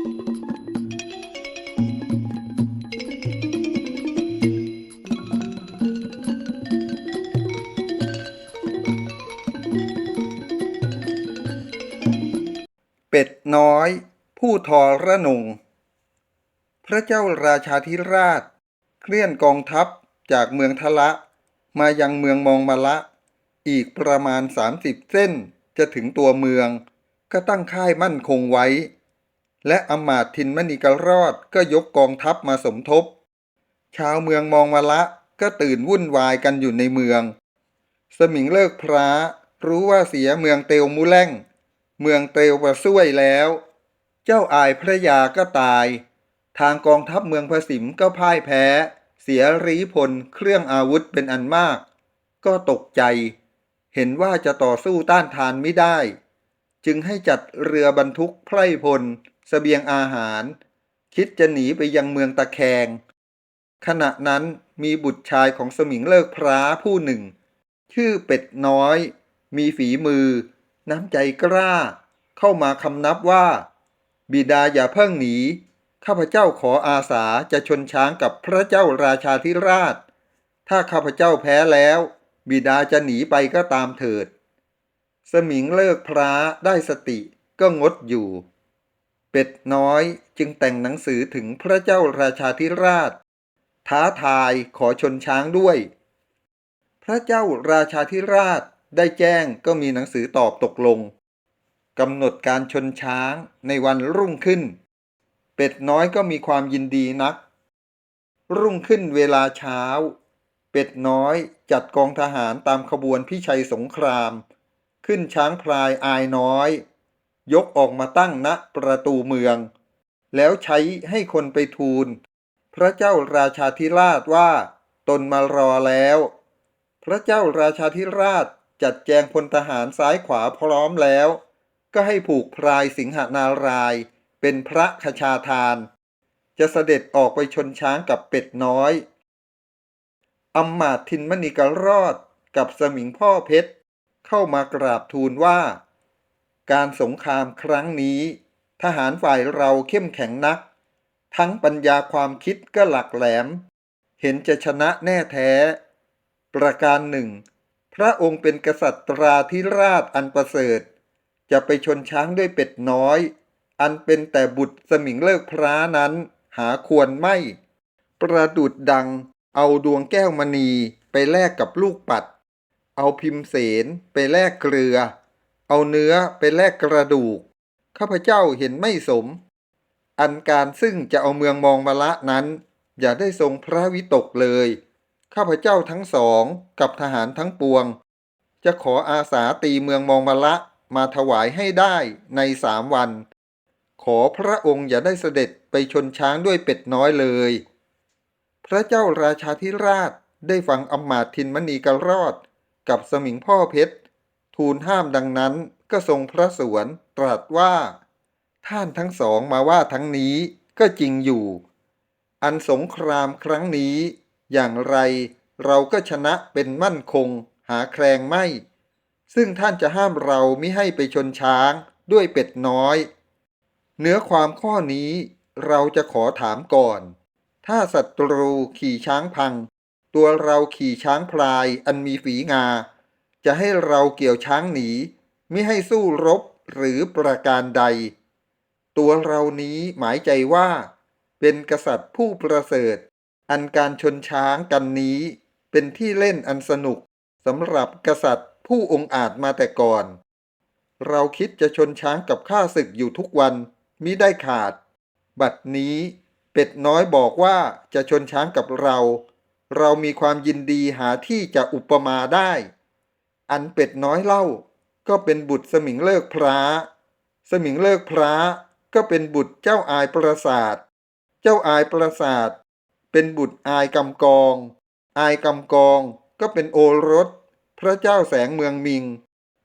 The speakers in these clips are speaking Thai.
เป็ดน้อย ผู้ทอระนุง พระเจ้าราชาธิราช เคลื่อนกองทัพจากเมืองทะละ มายังเมืองมองมาละ อีกประมาณ 30 เส้นจะถึงตัวเมือง ก็ตั้งค่ายมั่นคงไว้ และอำมาตย์ทินมณีกรอดก็ยกกองทัพมาสมทบ ชาวเมืองมองมาละก็ตื่นวุ่นวายกันอยู่ในเมือง สมิงเลิกพระรู้ว่าเสียเมืองเตวมุแล่ง เมืองเตวประซุ่ยแล้ว เจ้าอายพระยาก็ตาย ทางกองทัพเมืองพระสิมก็พ่ายแพ้ เสียรีพลเครื่องอาวุธเป็นอันมาก ก็ตกใจ เห็นว่าจะต่อสู้ต้านทานไม่ได้ จึงให้จัดเรือบรรทุกไพรพล สเสบียงอาหาร คิดจะหนีไปยังเมืองตะแคง ขณะนั้นมีบุตรชายของสมิงเลิกพร้าผู้หนึ่ง ชื่อเป็ดน้อย มีฝีมือ น้ำใจกล้า เข้ามาคำนับว่า บิดาอย่าเพิ่งหนี ข้าพเจ้าขออาสาจะชนช้างกับพระเจ้าราชาธิราช ถ้าข้าพเจ้าแพ้แล้ว บิดาจะหนีไปก็ตามเถิด สมิงเลิกพระได้สติก็งดอยู่ เป็ดน้อยจึงแต่งหนังสือถึงพระเจ้าราชาธิราช ท้าทายขอชนช้างด้วย พระเจ้าราชาธิราชได้แจ้งก็มีหนังสือตอบตกลงกำหนดการชนช้างในวันรุ่งขึ้น เป็ดน้อยก็มีความยินดีนัก รุ่งขึ้นเวลาเช้า เป็ดน้อยจัดกองทหารตามขบวนพิชัยสงคราม ขึ้นช้างพลายอายน้อย ยกออกมาตั้งณประตูเมือง แล้วใช้ให้คนไปทูล พระเจ้าราชาธิราชว่า ตนมารอแล้ว พระเจ้าราชาธิราชจัดแจงพลทหารซ้ายขวาพร้อมแล้ว ก็ให้ผูกพรายสิงหนารายเป็นพระคชาทาน จะเสด็จออกไปชนช้างกับเป็ดน้อยอำมาตย์ทินมณีกรอดกับสมิงพ่อเพชร เข้ามากราบทูลว่า การสงครามครั้งนี้ ทหารฝ่ายเราเข้มแข็งนัก ทั้งปัญญาความคิดก็หลักแหลม เห็นจะชนะแน่แท้ ประการหนึ่ง พระองค์เป็นกษัตราธิราชอันประเสริฐ จะไปชนช้างด้วยเป็ดน้อย อันเป็นแต่บุตรสมิงเลิกพร้านั้นหาควรไม่ ประดุดดังเอาดวงแก้วมณีไปแลกกับลูกปัด เอาพิมพ์เสนไปแลกเกลือ เอาเนื้อไปแลกกระดูก ข้าพเจ้าเห็นไม่สม อันการซึ่งจะเอาเมืองมองมาละนั้น อย่าได้ทรงพระวิตกเลย ข้าพเจ้าทั้งสองกับทหารทั้งปวง จะขออาสาตีเมืองมองมาละมาถวายให้ได้ในสามวัน ขอพระองค์อย่าได้เสด็จไปชนช้างด้วยเป็ดน้อยเลย พระเจ้าราชาธิราชได้ฟังอำมาตย์ทินมณีกรรอดกับสมิงพ่อเพชร ทูลห้ามดังนั้นก็ทรงพระสวนตรัสว่า ท่านทั้งสองมาว่าทั้งนี้ก็จริงอยู่ อันสงครามครั้งนี้ อย่างไรเราก็ชนะเป็นมั่นคงหาแคลงไม่ ซึ่งท่านจะห้ามเรามิให้ไปชนช้างด้วยเป็ดน้อย เนื้อความข้อนี้เราจะขอถามก่อน ถ้าศัตรูขี่ช้างพัง ตัวเราขี่ช้างพลายอันมีฝีงา จะให้เราเกี่ยวช้างหนีไมิให้สู้รบหรือประการใด ตัวเรานี้หมายใจว่า เป็นกษัตริย์ผู้ประเสริฐ อันการชนช้างกันนี้ เป็นที่เล่นอันสนุกสำหรับกษัตริย์ผู้องอาจมาแต่ก่อน เราคิดจะชนช้างกับข้าศึกอยู่ทุกวันมิได้ขาด บัดนี้เป็ดน้อยบอกว่าจะชนช้างกับเรา เรามีความยินดีหาที่จะอุปมาได้ อันเป็ดน้อยเล่า ก็เป็นบุตรสมิงเลิกพระสมิงเลิกพระก็เป็นบุตรเจ้าอายประสาทเจ้าอายประสาทเป็นบุตรอายกำกอง อายกำกองก็เป็นโอรส พระเจ้าแสงเมืองมิง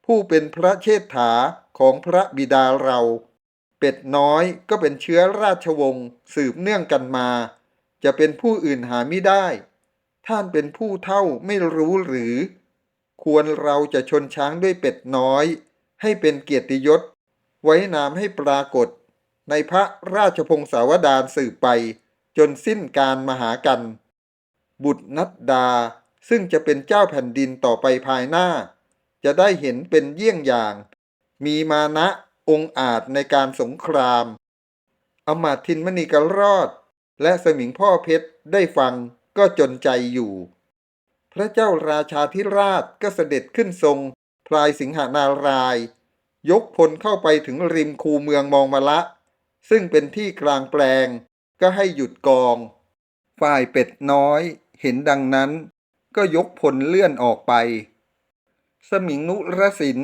ผู้เป็นพระเชษฐาของพระบิดาเรา เป็ดน้อยก็เป็นเชื้อราชวงศ์สืบเนื่องกันมา จะเป็นผู้อื่นหาไม่ได้ ท่านเป็นผู้เท่าไม่รู้หรือ ควรเราจะชนช้างด้วยเป็ดน้อย ให้เป็นเกียรติยศ ไว้นามให้ปรากฏ ในพระราชพงศาวดารสืบไป จนสิ้นการมหากัน บุตรนัดดาซึ่งจะเป็นเจ้าแผ่นดินต่อไปภายหน้า จะได้เห็นเป็นเยี่ยงอย่าง มีมานะองอาจในการสงคราม อมาตย์ทินมณีกรรอด และสมิงพ่อเพชรได้ฟังก็จนใจอยู่ พระเจ้าราชาธิราชก็เสด็จขึ้นทรง พลายสิงหานาราย ยกพลเข้าไปถึงริมคูเมืองมองมาละ ซึ่งเป็นที่กลางแปลง ก็ให้หยุดกอง ฝ่ายเป็ดน้อยเห็นดังนั้น ก็ยกพลเลื่อนออกไป สมิงนุรสิน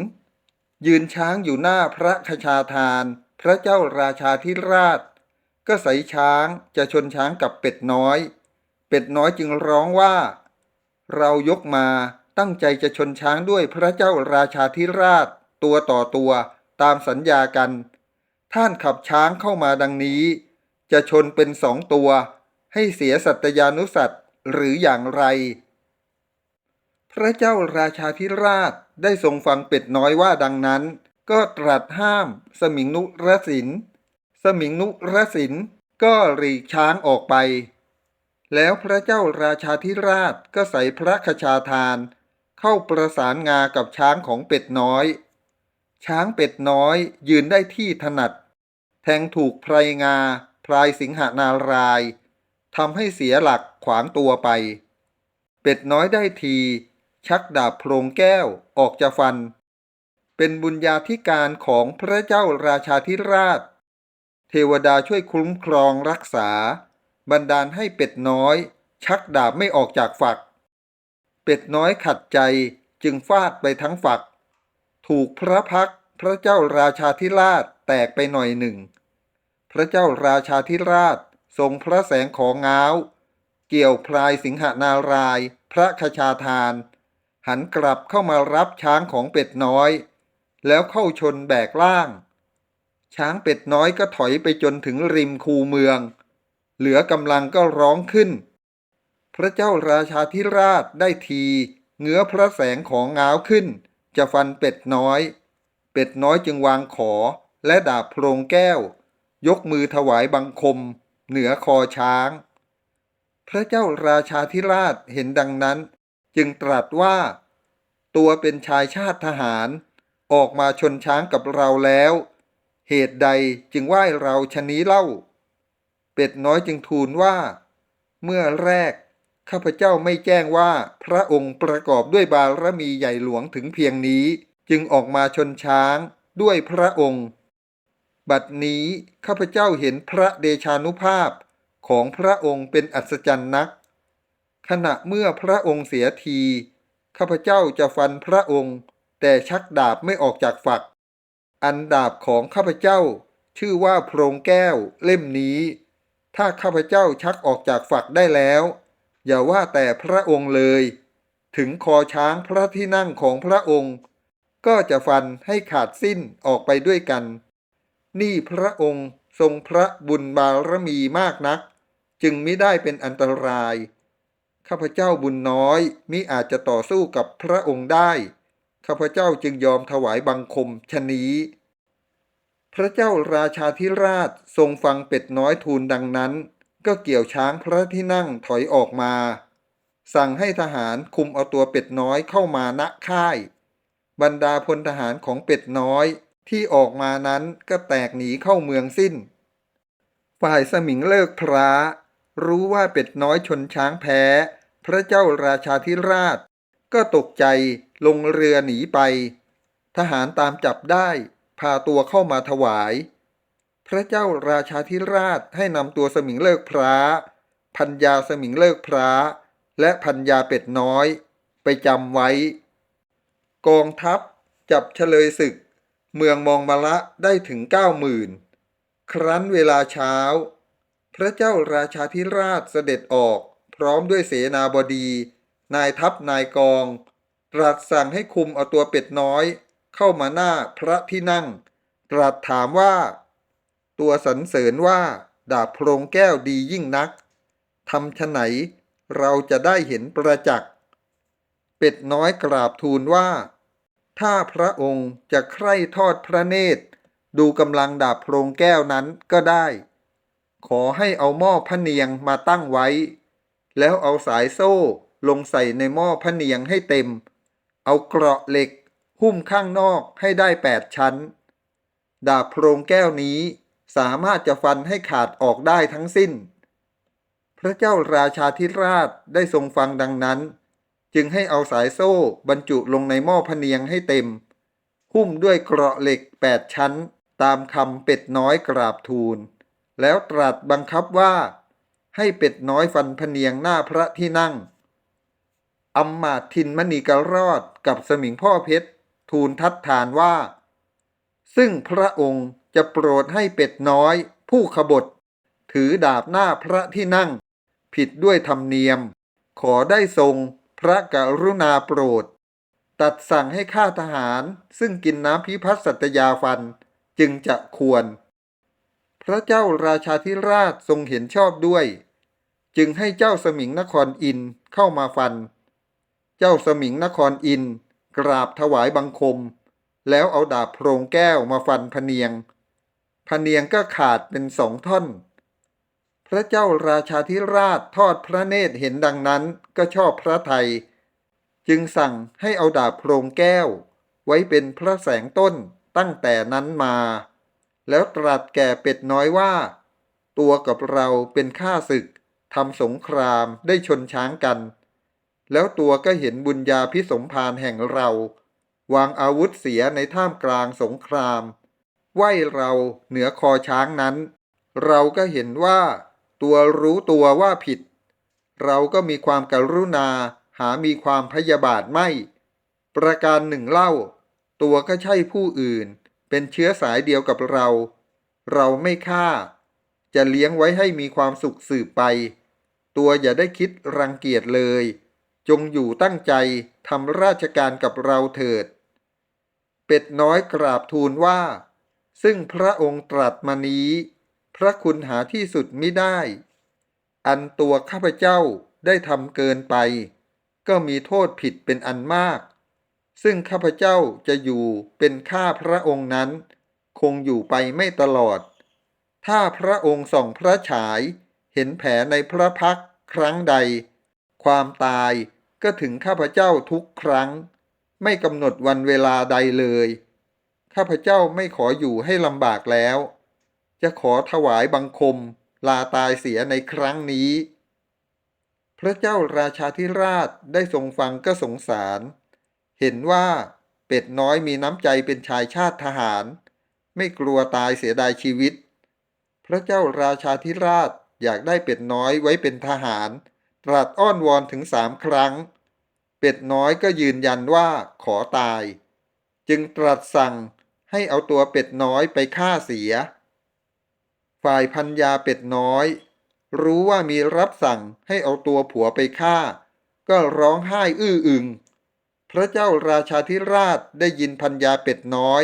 ยืนช้างอยู่หน้าพระคชาทาน พระเจ้าราชาธิราช ก็ใส่ช้างจะชนช้างกับเป็ดน้อย เป็ดน้อยจึงร้องว่า เรายกมาตั้งใจจะชนช้างด้วยพระเจ้าราชาธิราช ตัวต่อตัวตามสัญญากัน ท่านขับช้างเข้ามาดังนี้ จะชนเป็นสองตัว ให้เสียสัตยานุสัตว์หรืออย่างไร พระเจ้าราชาธิราชได้ทรงฟังเป็ดน้อยว่าดังนั้น ก็ตรัสห้าม สมิงนุรสิน สมิงนุรสินก็หลีกช้างออกไป แล้วพระเจ้าราชาธิราชก็ใส่พระคชาทาน เข้าประสานงากับช้างของเป็ดน้อย ช้างเป็ดน้อยยืนได้ที่ถนัด แทงถูกไพรงาพลายสิงหานารายทำให้เสียหลักขวางตัวไป เป็ดน้อยได้ที ชักดาบโพรงแก้วออกจะฟัน เป็นบุญญาธิการของพระเจ้าราชาธิราช เทวดาช่วยคุ้มครองรักษา บันดาลให้เป็ดน้อย ชักดาบไม่ออกจากฝัก เป็ดน้อยขัดใจจึงฟาดไปทั้งฝัก ถูกพระพักพระเจ้าราชาธิราชแตกไปหน่อยหนึ่ง พระเจ้าราชาธิราชทรงพระแสงของง้าว เกี่ยวพลายสิงหานาราย พระคชาทาน หันกลับเข้ามารับช้างของเป็ดน้อย แล้วเข้าชนแบกล่าง ช้างเป็ดน้อยก็ถอยไปจนถึงริมคูเมือง เหลือกำลังก็ร้องขึ้น พระเจ้าราชาธิราชได้ทีเงื้อพระแสงของง้าวขึ้น จะฟันเป็ดน้อย เป็ดน้อยจึงวางขอและดาบโพรงแก้ว ยกมือถวายบังคม เหนือคอช้าง พระเจ้าราชาธิราชเห็นดังนั้น จึงตรัสว่า ตัวเป็นชายชาติทหาร ออกมาชนช้างกับเราแล้ว เหตุใดจึงไหว้เราชะนี้เล่า เป็ดน้อยจึงทูลว่า เมื่อแรก ข้าพเจ้าไม่แจ้งว่าพระองค์ประกอบด้วยบารมีใหญ่หลวงถึงเพียงนี้ จึงออกมาชนช้างด้วยพระองค์ บัดนี้ข้าพเจ้าเห็นพระเดชานุภาพของพระองค์เป็นอัศจรรย์นัก ขณะเมื่อพระองค์เสียที ข้าพเจ้าจะฟันพระองค์ แต่ชักดาบไม่ออกจากฝัก อันดาบของข้าพเจ้าชื่อว่าโพรงแก้วเล่มนี้ ถ้าข้าพเจ้าชักออกจากฝักได้แล้ว อย่าว่าแต่พระองค์เลย ถึงคอช้างพระที่นั่งของพระองค์ ก็จะฟันให้ขาดสิ้นออกไปด้วยกัน นี่พระองค์ทรงพระบุญบารมีมากนัก จึงไมิได้เป็นอันตราย ข้าพเจ้าบุญน้อยมิอาจจะต่อสู้กับพระองค์ได้ ข้าพเจ้าจึงยอมถวายบังคมชะนี้ พระเจ้าราชาธิราชทรงฟังเป็ดน้อยทูลดังนั้น ก็เกี่ยวช้างพระที่นั่งถอยออกมา สั่งให้ทหารคุมเอาตัวเป็ดน้อยเข้ามาณค่าย บรรดาพลทหารของเป็ดน้อยที่ออกมานั้นก็แตกหนีเข้าเมืองสิ้น ฝ่ายสมิงเลิกพระรู้ว่าเป็ดน้อยชนช้างแพ้ พระเจ้าราชาธิราช ก็ตกใจลงเรือหนีไป ทหารตามจับได้ พาตัวเข้ามาถวาย พระเจ้าราชาธิราชให้นำตัวสมิงเลิกพระพัญญาสมิงเลิกพระและพัญญาเป็ดน้อย ไปจำไว้ กองทัพจับเฉลยศึก เมืองมองมาละได้ถึงเก้าหมื่นครั้นเวลาเช้า พระเจ้าราชาธิราชเสด็จออก พร้อมด้วยเสนาบดี นายทัพนายกอง ตรัสสั่งให้คุมเอาตัวเป็ดน้อย เข้ามาหน้าพระที่นั่ง ตรัสถามว่า ตัวสรรเสริญว่าดาบโพรงแก้วดียิ่งนักทำฉไหนเราจะได้เห็นประจักษ์เป็ดน้อยกราบทูลว่า ถ้าพระองค์จะใคร่ทอดพระเนตร ดูกำลังดาบโพรงแก้วนั้นก็ได้ ขอให้เอาหม้อพระเนียงมาตั้งไว้ แล้วเอาสายโซ่ลงใส่ในหม้อพระเนียงให้เต็ม เอาเกราะเหล็ก หุ้มข้างนอกให้ได้แปดชั้น ดาบโพรงแก้วนี้สามารถจะฟันให้ขาดออกได้ทั้งสิ้น พระเจ้าราชาธิราชได้ทรงฟังดังนั้น จึงให้เอาสายโซ่บรรจุลงในหม้อพเนียงให้เต็ม หุ้มด้วยเกราะเหล็กแปดชั้น ตามคำเป็ดน้อยกราบทูล แล้วตรัสบังคับว่า ให้เป็ดน้อยฟันพเนียงหน้าพระที่นั่งอำมาตย์ทินมณีกรรอดกับสมิงพ่อเพชร ทูลทัดทานว่า ซึ่งพระองค์จะโปรดให้เป็ดน้อย ผู้ขบฏ ถือดาบหน้าพระที่นั่ง ผิดด้วยธรรมเนียม ขอได้ทรงพระกรุณาโปรด ตัดสั่งให้ข้าทหารซึ่งกินน้ำพิพัฒสัตยาฟันจึงจะควร พระเจ้าราชาธิราชทรงเห็นชอบด้วย จึงให้เจ้าสมิงนครอินเข้ามาฟัน เจ้าสมิงนครอิน กราบถวายบังคม แล้วเอาดาบโพรงแก้วมาฟันพเนียงพเนียงก็ขาดเป็นสองท่อน พระเจ้าราชาธิราชทอดพระเนตรเห็นดังนั้นก็ชอบพระไทย จึงสั่งให้เอาดาบโพรงแก้ว ไว้เป็นพระแสงต้นตั้งแต่นั้นมา แล้วตรัสแก่เป็ดน้อยว่า ตัวกับเราเป็นข้าศึกทำสงครามได้ชนช้างกัน แล้วตัวก็เห็นบุญญาพิสมภารแห่งเรา วางอาวุธเสียในท่ามกลางสงครามไหวเราเหนือคอช้างนั้น เราก็เห็นว่า ตัวรู้ตัวว่าผิด เราก็มีความกรุณาหามีความพยาบาทไม่ ประการหนึ่งเล่า ตัวก็ใช่ผู้อื่น เป็นเชื้อสายเดียวกับเรา เราไม่ฆ่า จะเลี้ยงไว้ให้มีความสุขสืบไป ตัวอย่าได้คิดรังเกียจเลย จงอยู่ตั้งใจทำราชการกับเราเถิด เป็ดน้อยกราบทูลว่า ซึ่งพระองค์ตรัสมานี้ พระคุณหาที่สุดไม่ได้ อันตัวข้าพเจ้าได้ทำเกินไป ก็มีโทษผิดเป็นอันมาก ซึ่งข้าพเจ้าจะอยู่เป็นข้าพระองค์นั้น คงอยู่ไปไม่ตลอด ถ้าพระองค์ส่องพระฉาย เห็นแผลในพระพักครั้งใด ความตายก็ถึงข้าพเจ้าทุกครั้ง ไม่กำหนดวันเวลาใดเลย ข้าพเจ้าไม่ขออยู่ให้ลำบากแล้ว จะขอถวายบังคม ลาตายเสียในครั้งนี้ พระเจ้าราชาธิราชได้ทรงฟังก็สงสาร เห็นว่าเป็ดน้อยมีน้ำใจเป็นชายชาติทหาร ไม่กลัวตายเสียดายชีวิต พระเจ้าราชาธิราชอยากได้เป็ดน้อยไว้เป็นทหาร ตรัสอ้อนวอนถึงสามครั้ง เป็ดน้อยก็ยืนยันว่าขอตาย จึงตรัสสั่งให้เอาตัวเป็ดน้อยไปฆ่าเสีย ฝ่ายพัญญาเป็ดน้อย รู้ว่ามีรับสั่งให้เอาตัวผัวไปฆ่า ก็ร้องไห้อื้ออึง พระเจ้าราชาธิราชได้ยินพัญญาเป็ดน้อย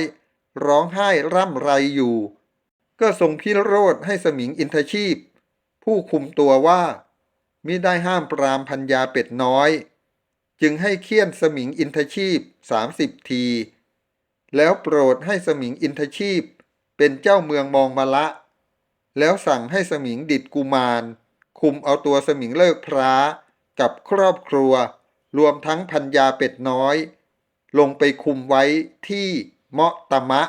ร้องไห้ร่ำไรอยู่ ก็ทรงพิโรธให้สมิงอินทชีพ ผู้คุมตัวว่า มิได้ห้ามปรามพัญญาเป็ดน้อย จึงให้เคี่ยนสมิงอินทชีพสามสิบที แล้วโปรดให้สมิงอินทชีพ เป็นเจ้าเมืองมองมาละ แล้วสั่งให้สมิงดิดกุมาร คุมเอาตัวสมิงเลิกพร้ากับครอบครัว รวมทั้งพัญญาเป็ดน้อย ลงไปคุมไว้ที่เมาะตะมะ